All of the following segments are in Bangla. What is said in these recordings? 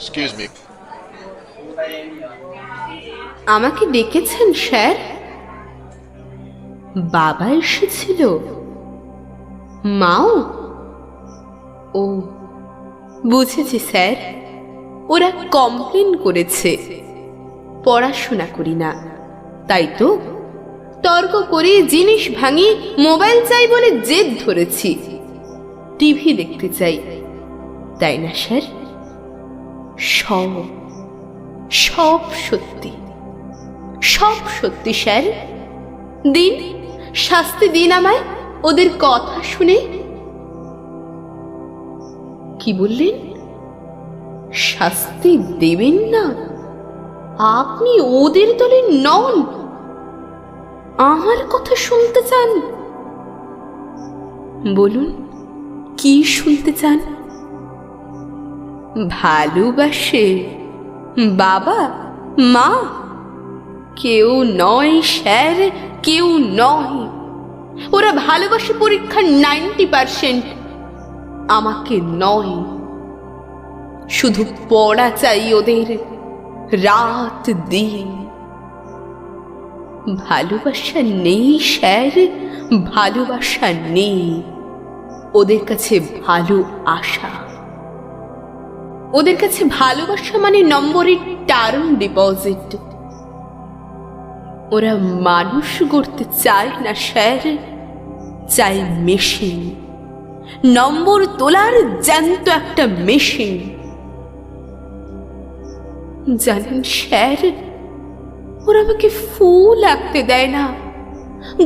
Excuse me. আমাকে ডেকেছেন, স্যার? বাবা এসেছিল। মাও? ও, বুঝেছি, স্যার। ওরা কমপ্লেন করেছে। পড়াশোনা করি না, তাই তো? তর্ক করে জিনিস ভাঙি, মোবাইল চাই বলে জেদ ধরেছি। টিভি দেখতে চাই, তাই না, স্যার? সব সব সত্যি। সব সত্যি, স্যার। দিন, শাস্তি দিন আমায় ওদের কথা শুনে। কি বললেন? শাস্তি দেবেন না? আপনি ওদের দলে নন। আমার কথা শুনতে চান? বলুন, কি শুনতে চান? ভালোবাসে। বাবা, মা, কেউ নয় স্যার, কেউ নয়। ওরা ভালোবাসে পরীক্ষার নাইনটি পার্সেন্ট। আমাকে নয়। শুধু পড়া চাই ওদের রাত দিন। ভালোবাসা নেই স্যার, ভালোবাসা নেই। ওদের কাছে ভালো আশা। ওদের কাছে ভালোবাসা মানে নম্বরের টার্ম ডিপোজিট ওরা মানুষ গড়তে চায় না, স্যার চায় মেশিন নম্বর তোলার জ্যান্ত একটা মেশিন জানেন, স্যার, ওরা আমাকে ফুল আঁকতে দেয় না,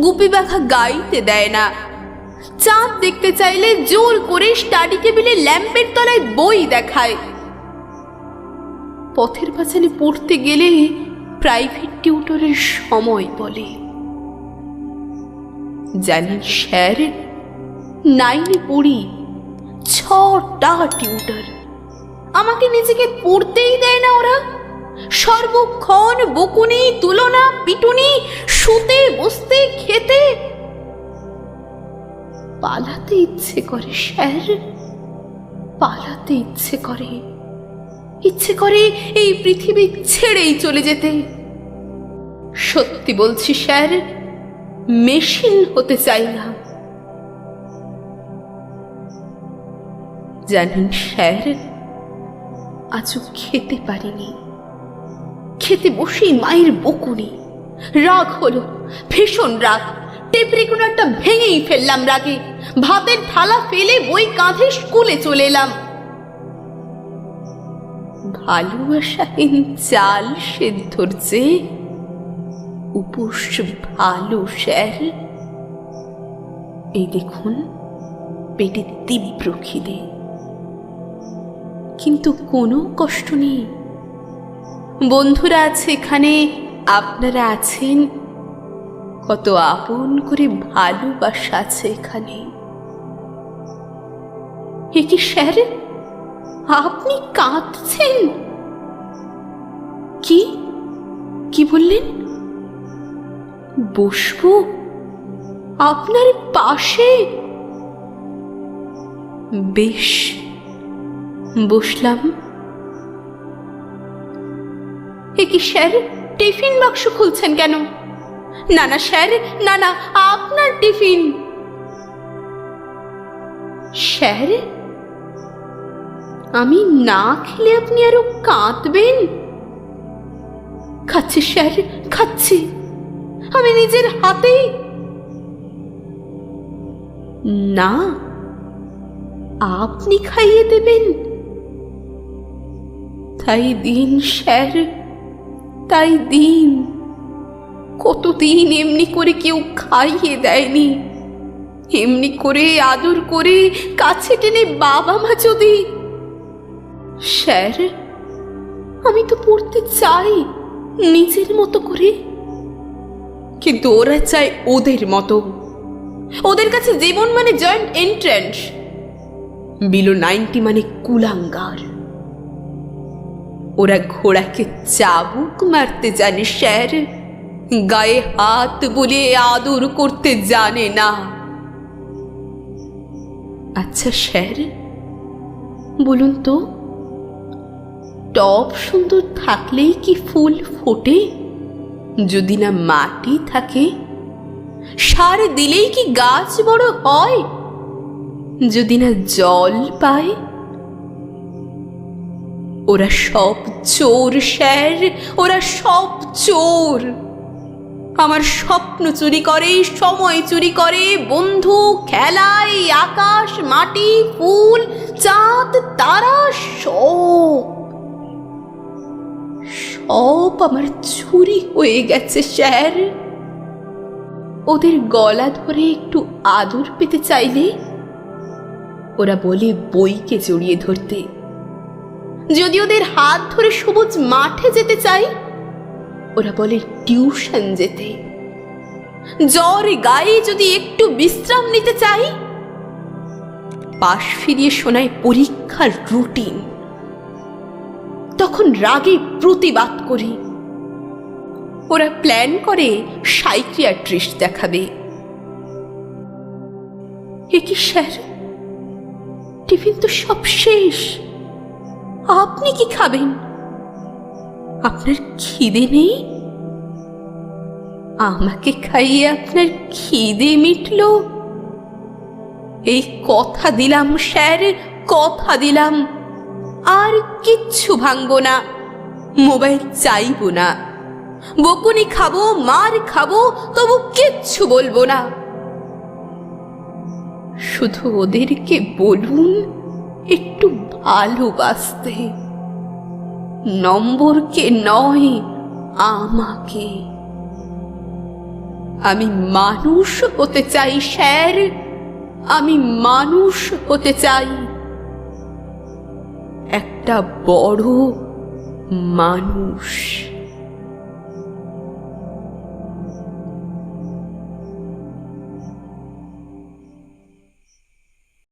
গুপি বাঘা গাইতে দেয় না। চাঁদ দেখতে চাইলে জোর করে স্টাডি টেবিলে ল্যাম্পের তলায় বই দেখায়। পথের পাঁচালি পড়তে গেলে প্রাইভেট টিউটরের সময় বলে। জানেন স্যার, নাইনে পড়ি ছটা টিউটর আমাকে নিজেকে পড়তেই দেয় না ওরা। সর্বক্ষণ বকুনি, তুলনা, পিটুনি, শুতে, বসতে, খেতে। পালাতে ইচ্ছে করে স্যার, পালাতে ইচ্ছে করে। ইচ্ছে করে এই পৃথিবী ছেড়েই চলে যেতে। সত্যি বলছি, স্যার, মেশিন হতে চাই না। জানেন, স্যার, আজও খেতে পারিনি। খেতে বসেই মায়ের বকুনি। রাগ হলো, ভীষণ রাগ। টেপ রেকর্ডারটা ভেঙেই ফেললাম রাগে। ভাতের থালা ফেলে বই কাঁধে স্কুলে চলে এলাম। ভালোবাসাহীন চাল সেদ্ধর চেয়ে উপোস ভালো স্যার এই দেখুন পেটে তীব্র খিদে। কিন্তু কোনো কষ্ট নেই। বন্ধুরা আছে এখানে, আপনারা আছেন। কত আপন করে ভালোবাসা আছে এখানে। এ কি স্যার আপনি কাঁদছেন? কি? কি বললেন? বসবো? আপনার পাশে? বেশ, বসলাম। এ কি স্যার, টিফিন বাক্স খুলছেন কেন? না না স্যার, না না, আপনার টিফিন। স্যার আমি না খেলে আপনি আরও কাঁদবেন? খাচ্ছি, স্যার, খাচ্ছি। আমি নিজের হাতেই না, আপনি খাইয়ে দেবেন। তাই দিন, স্যার, তাই দিন। কতদিন এমনি করে কেউ খাইয়ে দেয়নি। এমনি করে আদর করে কাছে টেনে বাবা মা যদি স্যার, আমি তো পড়তে চাই নিজের মতো করে। কিন্তু ওরা চায় ওদের মতো। ওদের কাছে জীবন মানে জয়েন্ট এন্ট্রেন্স। বিলো নাইনটি মানে কুলাঙ্গার। ওরা ঘোড়াকে চাবুক মারতে জানে স্যার, গায়ে হাত বলে আদর করতে জানে না। আচ্ছা স্যার, বলুন তো। টব সুন্দর থাকলেই কি ফুল ফোটে? যদি না মাটি থাকে, সার দিলেই কি গাছ বড় হয়? যদি না জল পায়, ওরা সব চোর স্যার, ওরা সব চোর। আমার স্বপ্ন চুরি করে, সময় চুরি করে, বন্ধু খেলায় আকাশ, মাটি, ফুল, চাঁদ, তারা সব। সব আমার চুরি হয়ে গেছে, স্যার। ওদের গলা ধরে একটু আদর পেতে চাইলে? ওরা বলে বইকে জড়িয়ে ধরতে। যদি ওদের হাত ধরে সবুজ মাঠে যেতে চাই, ওরা বলে টিউশন যেতে। জ্বর গায়ে যদি একটু বিশ্রাম নিতে চাই, পাশ ফিরিয়ে শোনায় পরীক্ষার রুটিন। তখন রাগে প্রতিবাদ করি। ওরা প্ল্যান করে সাইকিয়াট্রিস্ট দেখাবে। এ কি স্যার? টিফিন তো সব শেষ। আপনি কি খাবেন? আপনার খিদে নেই? আমাকে খাইয়ে আপনার খিদে মিটল? এই কথা দিলাম স্যার, কথা দিলাম। আর কিচ্ছু ভাঙবো না। মোবাইল চাইব না। বকুনি খাব, মার খাব, তবু কিচ্ছু বলব না। শুধু ওদেরকে বলুন, একটু ভালোবাসতে। নম্বরকে নয়, আমাকে। আমি মানুষ হতে চাই, স্যার। আমি মানুষ হতে চাই। একটা বড় মানুষ।